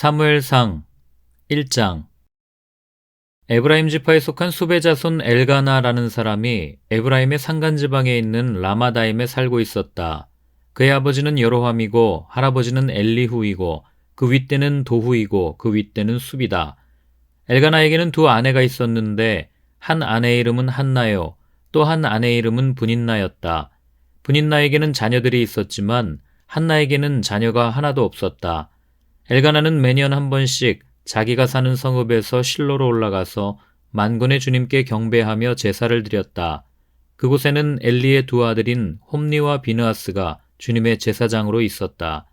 사무엘상 1장 에브라임 지파에 속한 수베 자손 엘가나라는 사람이 에브라임의 산간 지방에 있는 라마다임에 살고 있었다. 그의 아버지는 여로함이고 할아버지는 엘리후이고 그 윗대는 도후이고 그 윗대는 수비다. 엘가나에게는 두 아내가 있었는데 한 아내의 이름은 한나요. 또 한 아내의 이름은 분인나였다. 분인나에게는 자녀들이 있었지만 한나에게는 자녀가 하나도 없었다. 엘가나는 매년 한 번씩 자기가 사는 성읍에서 실로로 올라가서 만군의 주님께 경배하며 제사를 드렸다. 그곳에는 엘리의 두 아들인 홈니와 비느하스가 주님의 제사장으로 있었다.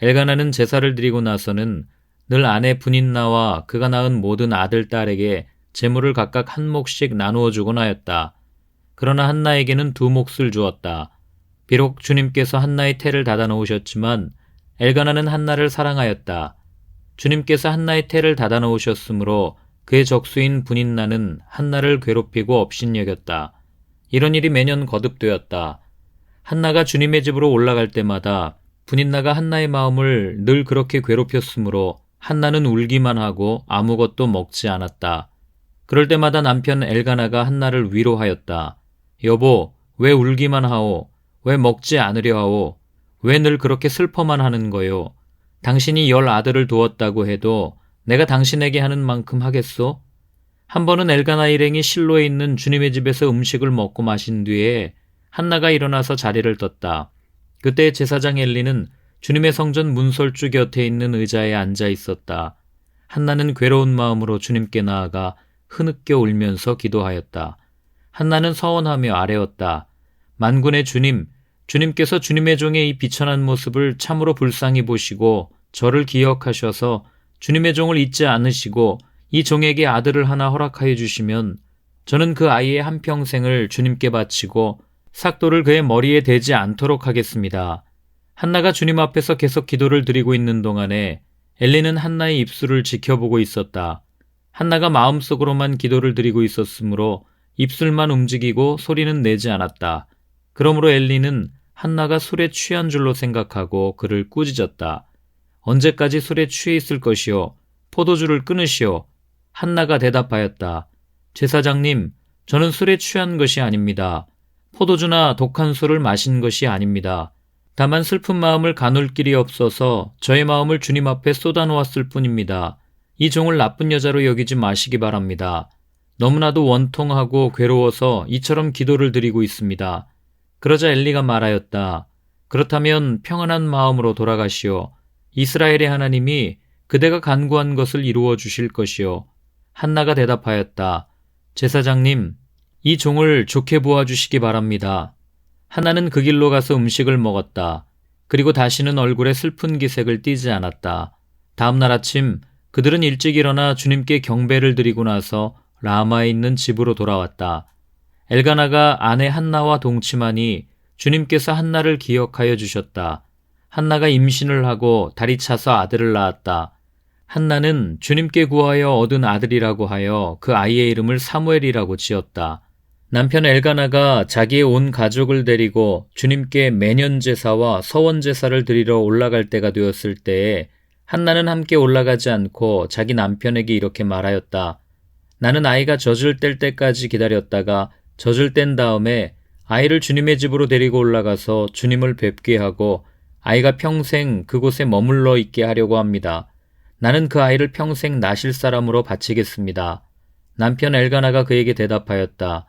엘가나는 제사를 드리고 나서는 늘 아내 분인나와 그가 낳은 모든 아들, 딸에게 재물을 각각 한 몫씩 나누어 주곤 하였다. 그러나 한나에게는 두 몫을 주었다. 비록 주님께서 한나의 태를 닫아 놓으셨지만 엘가나는 한나를 사랑하였다. 주님께서 한나의 태를 닫아 놓으셨으므로 그의 적수인 분인나는 한나를 괴롭히고 업신여겼다. 이런 일이 매년 거듭되었다. 한나가 주님의 집으로 올라갈 때마다 분인나가 한나의 마음을 늘 그렇게 괴롭혔으므로 한나는 울기만 하고 아무것도 먹지 않았다. 그럴 때마다 남편 엘가나가 한나를 위로하였다. 여보, 왜 울기만 하오? 왜 먹지 않으려 하오? 왜 늘 그렇게 슬퍼만 하는 거요? 당신이 열 아들을 두었다고 해도 내가 당신에게 하는 만큼 하겠소? 한 번은 엘가나 일행이 실로에 있는 주님의 집에서 음식을 먹고 마신 뒤에 한나가 일어나서 자리를 떴다. 그때 제사장 엘리는 주님의 성전 문설주 곁에 있는 의자에 앉아 있었다. 한나는 괴로운 마음으로 주님께 나아가 흐느껴 울면서 기도하였다. 한나는 서원하며 아뢰었다. 만군의 주님, 주님께서 주님의 종의 이 비천한 모습을 참으로 불쌍히 보시고 저를 기억하셔서 주님의 종을 잊지 않으시고 이 종에게 아들을 하나 허락하여 주시면 저는 그 아이의 한평생을 주님께 바치고 삭도를 그의 머리에 대지 않도록 하겠습니다. 한나가 주님 앞에서 계속 기도를 드리고 있는 동안에 엘리는 한나의 입술을 지켜보고 있었다. 한나가 마음속으로만 기도를 드리고 있었으므로 입술만 움직이고 소리는 내지 않았다. 그러므로 엘리는 한나가 술에 취한 줄로 생각하고 그를 꾸짖었다. 언제까지 술에 취해 있을 것이요? 포도주를 끊으시오. 한나가 대답하였다. 제사장님, 저는 술에 취한 것이 아닙니다. 포도주나 독한 술을 마신 것이 아닙니다. 다만 슬픈 마음을 가눌 길이 없어서 저의 마음을 주님 앞에 쏟아놓았을 뿐입니다. 이 종을 나쁜 여자로 여기지 마시기 바랍니다. 너무나도 원통하고 괴로워서 이처럼 기도를 드리고 있습니다. 그러자 엘리가 말하였다. 그렇다면 평안한 마음으로 돌아가시오. 이스라엘의 하나님이 그대가 간구한 것을 이루어 주실 것이요. 한나가 대답하였다. 제사장님, 이 종을 좋게 보아 주시기 바랍니다. 하나는 그 길로 가서 음식을 먹었다. 그리고 다시는 얼굴에 슬픈 기색을 띠지 않았다. 다음 날 아침 그들은 일찍 일어나 주님께 경배를 드리고 나서 라마에 있는 집으로 돌아왔다. 엘가나가 아내 한나와 동침하니 주님께서 한나를 기억하여 주셨다. 한나가 임신을 하고 다리 차서 아들을 낳았다. 한나는 주님께 구하여 얻은 아들이라고 하여 그 아이의 이름을 사무엘이라고 지었다. 남편 엘가나가 자기의 온 가족을 데리고 주님께 매년 제사와 서원 제사를 드리러 올라갈 때가 되었을 때에 한나는 함께 올라가지 않고 자기 남편에게 이렇게 말하였다. 나는 아이가 젖을 뗄 때까지 기다렸다가 젖을 뗀 다음에 아이를 주님의 집으로 데리고 올라가서 주님을 뵙게 하고 아이가 평생 그곳에 머물러 있게 하려고 합니다. 나는 그 아이를 평생 나실 사람으로 바치겠습니다. 남편 엘가나가 그에게 대답하였다.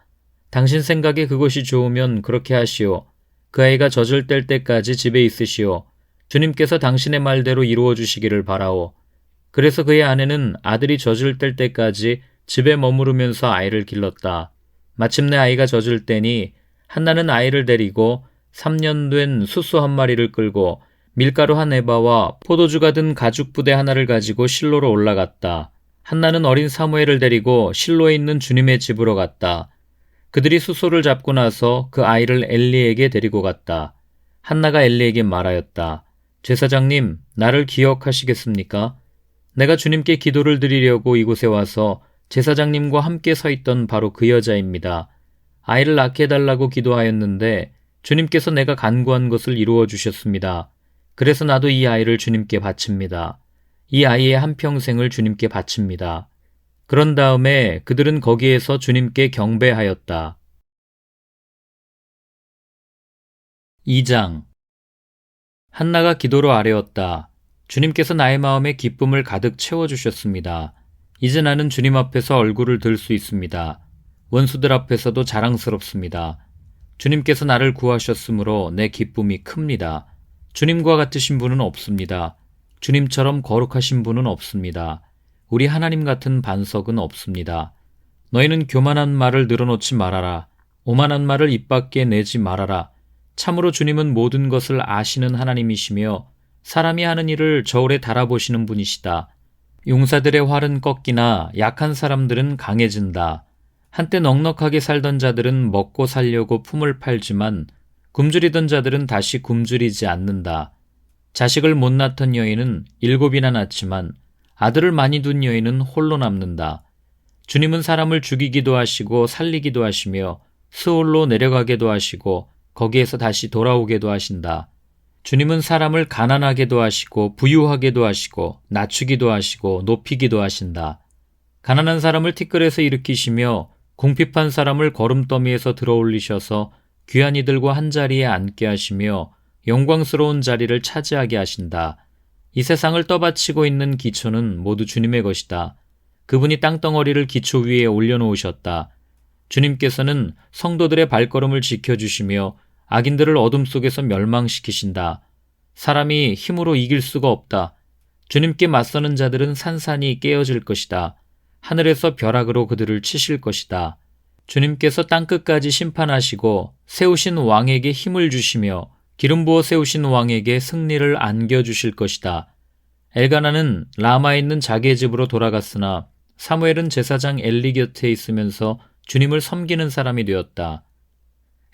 당신 생각에 그것이 좋으면 그렇게 하시오. 그 아이가 젖을 뗄 때까지 집에 있으시오. 주님께서 당신의 말대로 이루어 주시기를 바라오. 그래서 그의 아내는 아들이 젖을 뗄 때까지 집에 머무르면서 아이를 길렀다. 마침내 아이가 젖을 때니 한나는 아이를 데리고 3년 된 수수 한 마리를 끌고 밀가루 한 에바와 포도주가 든 가죽 부대 하나를 가지고 실로로 올라갔다. 한나는 어린 사무엘을 데리고 실로에 있는 주님의 집으로 갔다. 그들이 수소를 잡고 나서 그 아이를 엘리에게 데리고 갔다. 한나가 엘리에게 말하였다. 제사장님, 나를 기억하시겠습니까? 내가 주님께 기도를 드리려고 이곳에 와서 제사장님과 함께 서 있던 바로 그 여자입니다. 아이를 낳게 해달라고 기도하였는데 주님께서 내가 간구한 것을 이루어 주셨습니다. 그래서 나도 이 아이를 주님께 바칩니다. 이 아이의 한평생을 주님께 바칩니다. 그런 다음에 그들은 거기에서 주님께 경배하였다. 2장 한나가 기도로 아뢰었다. 주님께서 나의 마음에 기쁨을 가득 채워주셨습니다. 이제 나는 주님 앞에서 얼굴을 들 수 있습니다. 원수들 앞에서도 자랑스럽습니다. 주님께서 나를 구하셨으므로 내 기쁨이 큽니다. 주님과 같으신 분은 없습니다. 주님처럼 거룩하신 분은 없습니다. 우리 하나님 같은 반석은 없습니다. 너희는 교만한 말을 늘어놓지 말아라. 오만한 말을 입 밖에 내지 말아라. 참으로 주님은 모든 것을 아시는 하나님이시며 사람이 하는 일을 저울에 달아보시는 분이시다. 용사들의 활은 꺾이나 약한 사람들은 강해진다. 한때 넉넉하게 살던 자들은 먹고 살려고 품을 팔지만 굶주리던 자들은 다시 굶주리지 않는다. 자식을 못 낳던 여인은 일곱이나 낳지만 아들을 많이 둔 여인은 홀로 남는다. 주님은 사람을 죽이기도 하시고 살리기도 하시며 스올로 내려가게도 하시고 거기에서 다시 돌아오게도 하신다. 주님은 사람을 가난하게도 하시고 부유하게도 하시고 낮추기도 하시고 높이기도 하신다. 가난한 사람을 티끌에서 일으키시며 궁핍한 사람을 거름더미에서 들어올리셔서 귀한 이들과 한자리에 앉게 하시며 영광스러운 자리를 차지하게 하신다. 이 세상을 떠받치고 있는 기초는 모두 주님의 것이다. 그분이 땅덩어리를 기초 위에 올려놓으셨다. 주님께서는 성도들의 발걸음을 지켜주시며 악인들을 어둠 속에서 멸망시키신다. 사람이 힘으로 이길 수가 없다. 주님께 맞서는 자들은 산산이 깨어질 것이다. 하늘에서 벼락으로 그들을 치실 것이다. 주님께서 땅끝까지 심판하시고 세우신 왕에게 힘을 주시며 기름 부어 세우신 왕에게 승리를 안겨주실 것이다. 엘가나는 라마에 있는 자기의 집으로 돌아갔으나 사무엘은 제사장 엘리 곁에 있으면서 주님을 섬기는 사람이 되었다.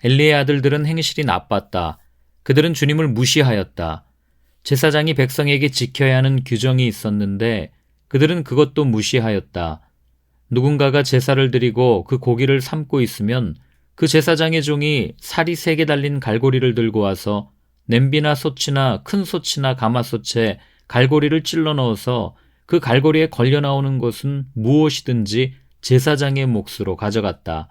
엘리의 아들들은 행실이 나빴다. 그들은 주님을 무시하였다. 제사장이 백성에게 지켜야 하는 규정이 있었는데 그들은 그것도 무시하였다. 누군가가 제사를 드리고 그 고기를 삶고 있으면 그 제사장의 종이 살이 세 개 달린 갈고리를 들고 와서 냄비나 소치나 큰 소치나 가마솥에 갈고리를 찔러 넣어서 그 갈고리에 걸려 나오는 것은 무엇이든지 제사장의 몫으로 가져갔다.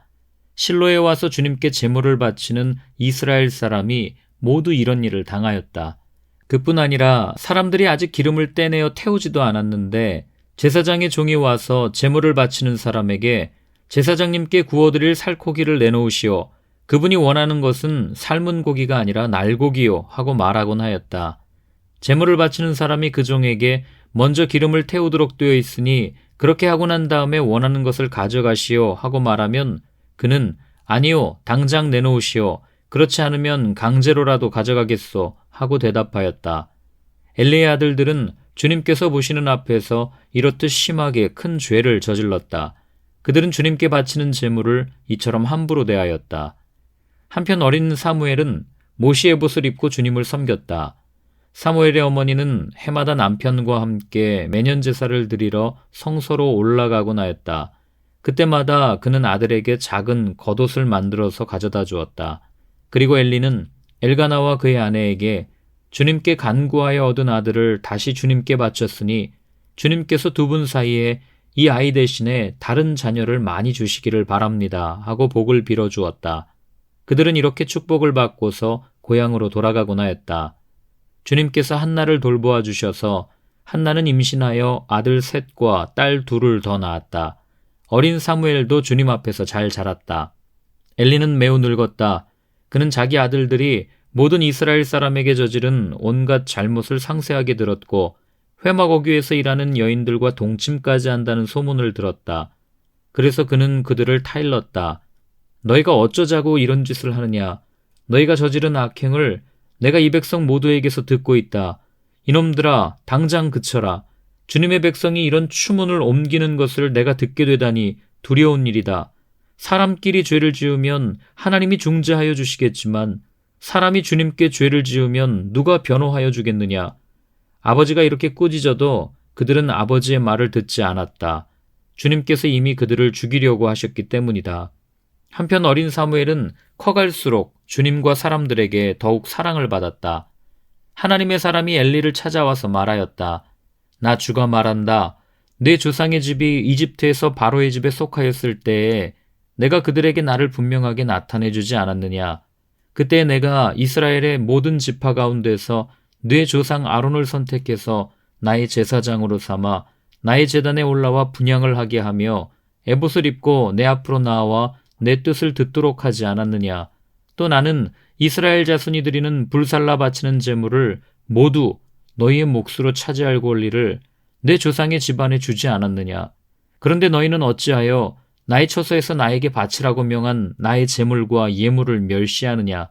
실로에 와서 주님께 제물을 바치는 이스라엘 사람이 모두 이런 일을 당하였다. 그뿐 아니라 사람들이 아직 기름을 떼내어 태우지도 않았는데 제사장의 종이 와서 제물을 바치는 사람에게 제사장님께 구워드릴 살코기를 내놓으시오. 그분이 원하는 것은 삶은 고기가 아니라 날고기요 하고 말하곤 하였다. 제물을 바치는 사람이 그 종에게 먼저 기름을 태우도록 되어 있으니 그렇게 하고 난 다음에 원하는 것을 가져가시오 하고 말하면 그는 아니요, 당장 내놓으시오. 그렇지 않으면 강제로라도 가져가겠소. 하고 대답하였다. 엘리의 아들들은 주님께서 보시는 앞에서 이렇듯 심하게 큰 죄를 저질렀다. 그들은 주님께 바치는 제물을 이처럼 함부로 대하였다. 한편 어린 사무엘은 모시의 봇을 입고 주님을 섬겼다. 사무엘의 어머니는 해마다 남편과 함께 매년 제사를 드리러 성소로 올라가곤 하였다. 그때마다 그는 아들에게 작은 겉옷을 만들어서 가져다 주었다. 그리고 엘리는 엘가나와 그의 아내에게 주님께 간구하여 얻은 아들을 다시 주님께 바쳤으니 주님께서 두 분 사이에 이 아이 대신에 다른 자녀를 많이 주시기를 바랍니다. 하고 복을 빌어 주었다. 그들은 이렇게 축복을 받고서 고향으로 돌아가곤 하였다. 주님께서 한나를 돌보아 주셔서 한나는 임신하여 아들 셋과 딸 둘을 더 낳았다. 어린 사무엘도 주님 앞에서 잘 자랐다. 엘리는 매우 늙었다. 그는 자기 아들들이 모든 이스라엘 사람에게 저지른 온갖 잘못을 상세하게 들었고 회막어귀에서 일하는 여인들과 동침까지 한다는 소문을 들었다. 그래서 그는 그들을 타일렀다. 너희가 어쩌자고 이런 짓을 하느냐? 너희가 저지른 악행을 내가 이 백성 모두에게서 듣고 있다. 이놈들아, 당장 그쳐라. 주님의 백성이 이런 추문을 옮기는 것을 내가 듣게 되다니 두려운 일이다. 사람끼리 죄를 지으면 하나님이 중재하여 주시겠지만 사람이 주님께 죄를 지으면 누가 변호하여 주겠느냐. 아버지가 이렇게 꾸짖어도 그들은 아버지의 말을 듣지 않았다. 주님께서 이미 그들을 죽이려고 하셨기 때문이다. 한편 어린 사무엘은 커갈수록 주님과 사람들에게 더욱 사랑을 받았다. 하나님의 사람이 엘리를 찾아와서 말하였다. 나 주가 말한다. 내 조상의 집이 이집트에서 바로의 집에 속하였을 때에 내가 그들에게 나를 분명하게 나타내 주지 않았느냐. 그때 내가 이스라엘의 모든 지파 가운데서 내 조상 아론을 선택해서 나의 제사장으로 삼아 나의 재단에 올라와 분양을 하게 하며 에봇을 입고 내 앞으로 나와 내 뜻을 듣도록 하지 않았느냐. 또 나는 이스라엘 자손이 드리는 불살라 바치는 제물을 모두 너희의 몫으로 차지할 권리를 내 조상의 집안에 주지 않았느냐. 그런데 너희는 어찌하여 나의 처소에서 나에게 바치라고 명한 나의 재물과 예물을 멸시하느냐.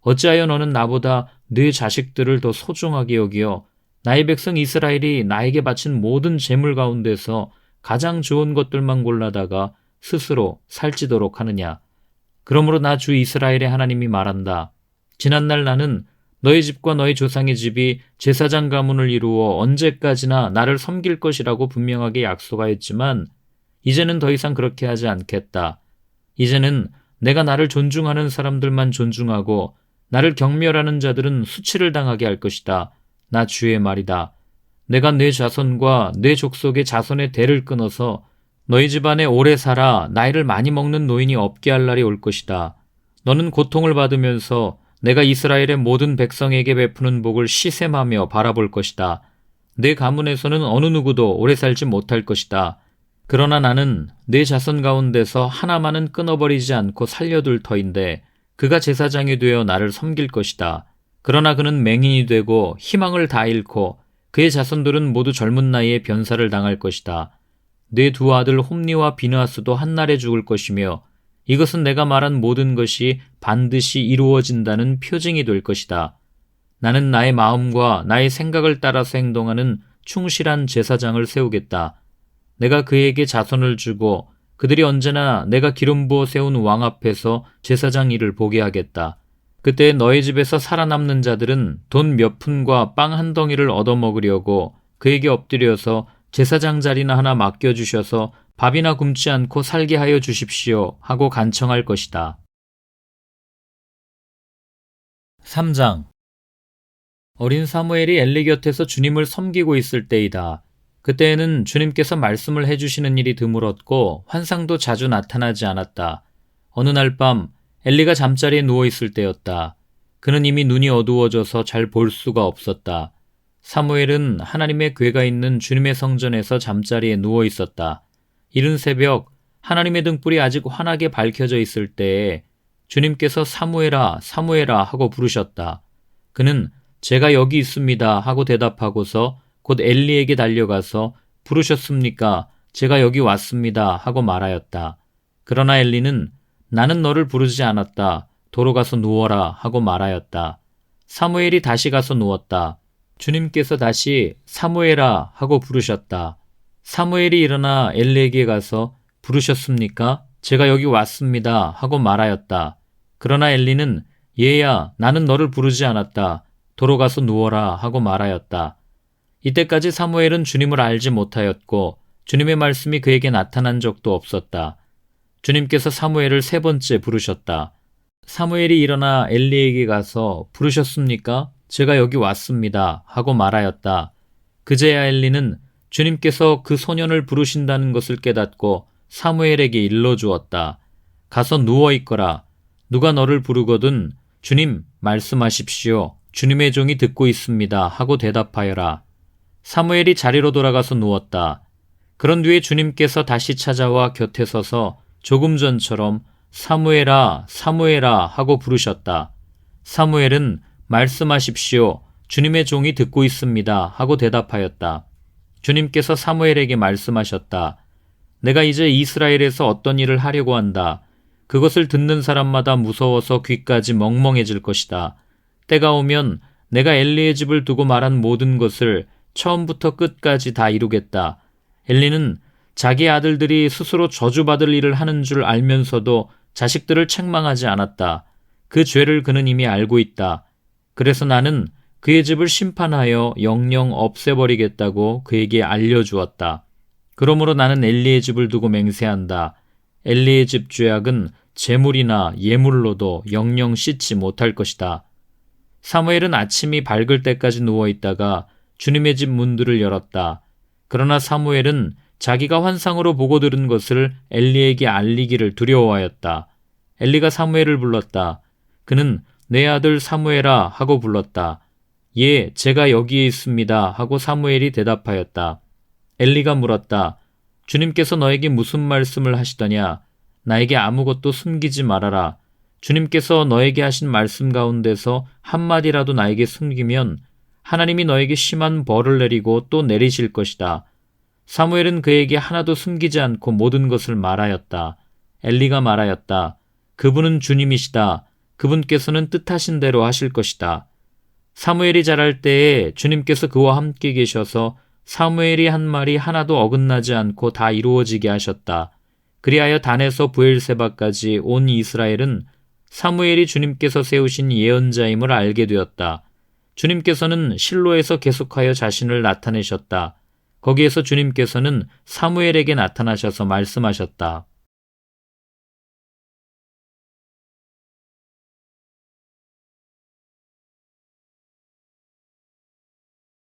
어찌하여 너는 나보다 네 자식들을 더 소중하게 여기어 나의 백성 이스라엘이 나에게 바친 모든 재물 가운데서 가장 좋은 것들만 골라다가 스스로 살찌도록 하느냐. 그러므로 나 주 이스라엘의 하나님이 말한다. 지난날 나는 너희 집과 너희 조상의 집이 제사장 가문을 이루어 언제까지나 나를 섬길 것이라고 분명하게 약속하였지만 이제는 더 이상 그렇게 하지 않겠다. 이제는 내가 나를 존중하는 사람들만 존중하고 나를 경멸하는 자들은 수치를 당하게 할 것이다. 나 주의 말이다. 내가 내 자손과 내 족속의 자손의 대를 끊어서 너희 집안에 오래 살아 나이를 많이 먹는 노인이 없게 할 날이 올 것이다. 너는 고통을 받으면서 내가 이스라엘의 모든 백성에게 베푸는 복을 시샘하며 바라볼 것이다. 내 가문에서는 어느 누구도 오래 살지 못할 것이다. 그러나 나는 내 자손 가운데서 하나만은 끊어버리지 않고 살려둘 터인데 그가 제사장이 되어 나를 섬길 것이다. 그러나 그는 맹인이 되고 희망을 다 잃고 그의 자손들은 모두 젊은 나이에 변사를 당할 것이다. 내 두 아들 홈니와 비느하스도 한날에 죽을 것이며 이것은 내가 말한 모든 것이 반드시 이루어진다는 표징이 될 것이다. 나는 나의 마음과 나의 생각을 따라서 행동하는 충실한 제사장을 세우겠다. 내가 그에게 자손을 주고 그들이 언제나 내가 기름 부어 세운 왕 앞에서 제사장 일을 보게 하겠다. 그때 너희 집에서 살아남는 자들은 돈 몇 푼과 빵 한 덩이를 얻어먹으려고 그에게 엎드려서 제사장 자리나 하나 맡겨주셔서 밥이나 굶지 않고 살게 하여 주십시오 하고 간청할 것이다. 3장 어린 사무엘이 엘리 곁에서 주님을 섬기고 있을 때이다. 그때에는 주님께서 말씀을 해주시는 일이 드물었고 환상도 자주 나타나지 않았다. 어느 날 밤 엘리가 잠자리에 누워 있을 때였다. 그는 이미 눈이 어두워져서 잘 볼 수가 없었다. 사무엘은 하나님의 궤가 있는 주님의 성전에서 잠자리에 누워 있었다. 이른 새벽 하나님의 등불이 아직 환하게 밝혀져 있을 때에 주님께서 사무엘아, 사무엘아 하고 부르셨다. 그는 제가 여기 있습니다 하고 대답하고서 곧 엘리에게 달려가서 부르셨습니까? 제가 여기 왔습니다 하고 말하였다. 그러나 엘리는 나는 너를 부르지 않았다. 도로 가서 누워라 하고 말하였다. 사무엘이 다시 가서 누웠다. 주님께서 다시 사무엘아 하고 부르셨다. 사무엘이 일어나 엘리에게 가서 부르셨습니까? 제가 여기 왔습니다 하고 말하였다. 그러나 엘리는 얘야 나는 너를 부르지 않았다. 도로 가서 누워라 하고 말하였다. 이때까지 사무엘은 주님을 알지 못하였고 주님의 말씀이 그에게 나타난 적도 없었다. 주님께서 사무엘을 세 번째 부르셨다. 사무엘이 일어나 엘리에게 가서 부르셨습니까? 제가 여기 왔습니다. 하고 말하였다. 그제야 엘리는 주님께서 그 소년을 부르신다는 것을 깨닫고 사무엘에게 일러 주었다. 가서 누워 있거라. 누가 너를 부르거든 주님 말씀하십시오. 주님의 종이 듣고 있습니다. 하고 대답하여라. 사무엘이 자리로 돌아가서 누웠다. 그런 뒤에 주님께서 다시 찾아와 곁에 서서 조금 전처럼 사무엘아, 사무엘아 하고 부르셨다. 사무엘은 말씀하십시오. 주님의 종이 듣고 있습니다. 하고 대답하였다. 주님께서 사무엘에게 말씀하셨다. 내가 이제 이스라엘에서 어떤 일을 하려고 한다. 그것을 듣는 사람마다 무서워서 귀까지 멍멍해질 것이다. 때가 오면 내가 엘리의 집을 두고 말한 모든 것을 처음부터 끝까지 다 이루겠다. 엘리는 자기 아들들이 스스로 저주받을 일을 하는 줄 알면서도 자식들을 책망하지 않았다. 그 죄를 그는 이미 알고 있다. 그래서 나는 그의 집을 심판하여 영영 없애버리겠다고 그에게 알려주었다. 그러므로 나는 엘리의 집을 두고 맹세한다. 엘리의 집 죄악은 재물이나 예물로도 영영 씻지 못할 것이다. 사무엘은 아침이 밝을 때까지 누워 있다가 주님의 집 문들을 열었다. 그러나 사무엘은 자기가 환상으로 보고 들은 것을 엘리에게 알리기를 두려워하였다. 엘리가 사무엘을 불렀다. 그는 내 아들 사무엘아 하고 불렀다. 예, 제가 여기에 있습니다 하고 사무엘이 대답하였다. 엘리가 물었다. 주님께서 너에게 무슨 말씀을 하시더냐? 나에게 아무것도 숨기지 말아라. 주님께서 너에게 하신 말씀 가운데서 한마디라도 나에게 숨기면 하나님이 너에게 심한 벌을 내리고 또 내리실 것이다. 사무엘은 그에게 하나도 숨기지 않고 모든 것을 말하였다. 엘리가 말하였다. 그분은 주님이시다. 그분께서는 뜻하신 대로 하실 것이다. 사무엘이 자랄 때에 주님께서 그와 함께 계셔서 사무엘이 한 말이 하나도 어긋나지 않고 다 이루어지게 하셨다. 그리하여 단에서 부엘세바까지 온 이스라엘은 사무엘이 주님께서 세우신 예언자임을 알게 되었다. 주님께서는 실로에서 계속하여 자신을 나타내셨다. 거기에서 주님께서는 사무엘에게 나타나셔서 말씀하셨다.